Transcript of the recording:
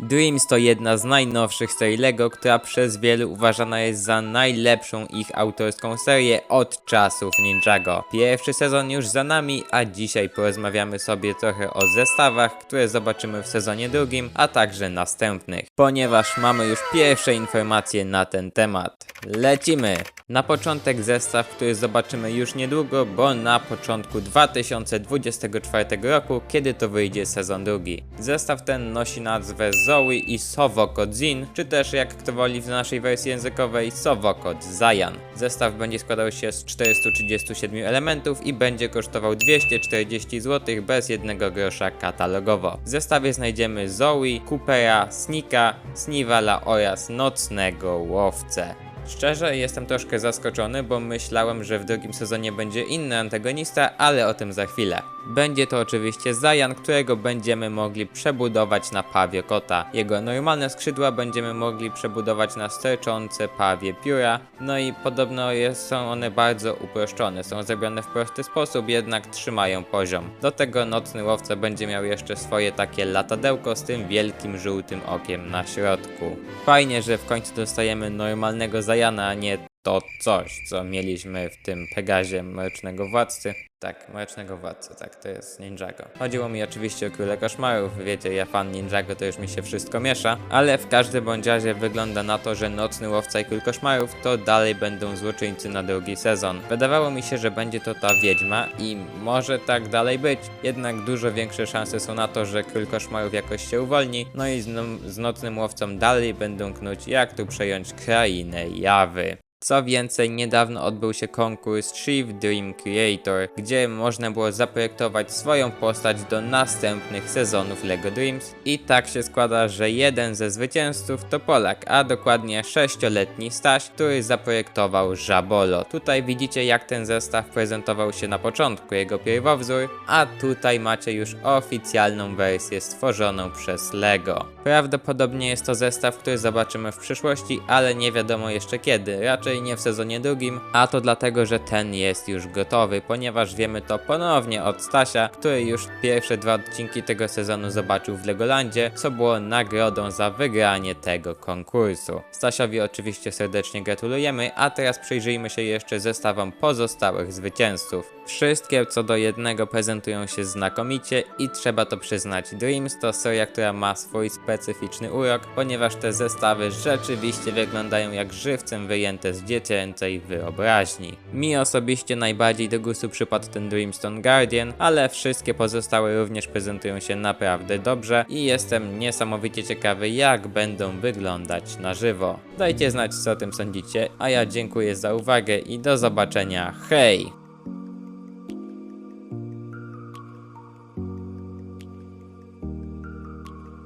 Dreams to jedna z najnowszych serii LEGO, która przez wielu uważana jest za najlepszą ich autorską serię od czasów Ninjago. Pierwszy sezon już za nami, a dzisiaj porozmawiamy sobie trochę o zestawach, które zobaczymy w sezonie drugim, a także następnych. Ponieważ mamy już pierwsze informacje na ten temat. Lecimy! Na początek zestaw, który zobaczymy już niedługo, bo na początku 2024 roku, kiedy to wyjdzie sezon drugi. Zestaw ten nosi nazwę Zoe i Sowokot Zin, czy też jak kto woli w naszej wersji językowej Sowokot Zayan. Zestaw będzie składał się z 437 elementów i będzie kosztował 240 zł bez jednego grosza katalogowo. W zestawie znajdziemy Zoe, Coopera, Snika, Snivala oraz Nocnego Łowcę. Szczerze jestem troszkę zaskoczony, bo myślałem, że w drugim sezonie będzie inny antagonista, ale o tym za chwilę. Będzie to oczywiście Zajan, którego będziemy mogli przebudować na pawie kota. Jego normalne skrzydła będziemy mogli przebudować na sterczące pawie pióra, no i podobno jest, są one bardzo uproszczone. Są zrobione w prosty sposób, jednak trzymają poziom. Do tego nocny łowca będzie miał jeszcze swoje takie latadełko z tym wielkim żółtym okiem na środku. Fajnie, że w końcu dostajemy normalnego Zajana, a nie to coś, co mieliśmy w tym Pegazie Mrocznego Władcy. Tak, Mrocznego Władcy, tak, to jest Ninjago. Chodziło mi oczywiście o Króle Koszmarów, wiecie, ja fan Ninjago, to już mi się wszystko miesza, ale w każdym bądź razie wygląda na to, że Nocny Łowca i Król Koszmarów to dalej będą złoczyńcy na drugi sezon. Wydawało mi się, że będzie to ta Wiedźma i może tak dalej być, jednak dużo większe szanse są na to, że Król Koszmarów jakoś się uwolni, no i z, z Nocnym Łowcą dalej będą knuć, jak tu przejąć krainę Jawy. Co więcej, niedawno odbył się konkurs Chief Dream Creator, gdzie można było zaprojektować swoją postać do następnych sezonów LEGO Dreams. I tak się składa, że jeden ze zwycięzców to Polak, a dokładnie 6-letni Staś, który zaprojektował Żabolo. Tutaj widzicie jak ten zestaw prezentował się na początku, jego pierwowzór, a tutaj macie już oficjalną wersję stworzoną przez LEGO. Prawdopodobnie jest to zestaw, który zobaczymy w przyszłości, ale nie wiadomo jeszcze kiedy, raczej nie w sezonie drugim, a to dlatego, że ten jest już gotowy, ponieważ wiemy to ponownie od Stasia, który już pierwsze dwa odcinki tego sezonu zobaczył w Legolandzie, co było nagrodą za wygranie tego konkursu. Stasiowi oczywiście serdecznie gratulujemy, a teraz przyjrzyjmy się jeszcze zestawom pozostałych zwycięzców. Wszystkie co do jednego prezentują się znakomicie i trzeba to przyznać, Dreams to seria, która ma swój specyficzny urok, ponieważ te zestawy rzeczywiście wyglądają jak żywcem wyjęte z dziecięcej wyobraźni. Mi osobiście najbardziej do gustu przypadł ten Dreamstone Guardian, ale wszystkie pozostałe również prezentują się naprawdę dobrze i jestem niesamowicie ciekawy jak będą wyglądać na żywo. Dajcie znać co o tym sądzicie, a ja dziękuję za uwagę i do zobaczenia. Hej!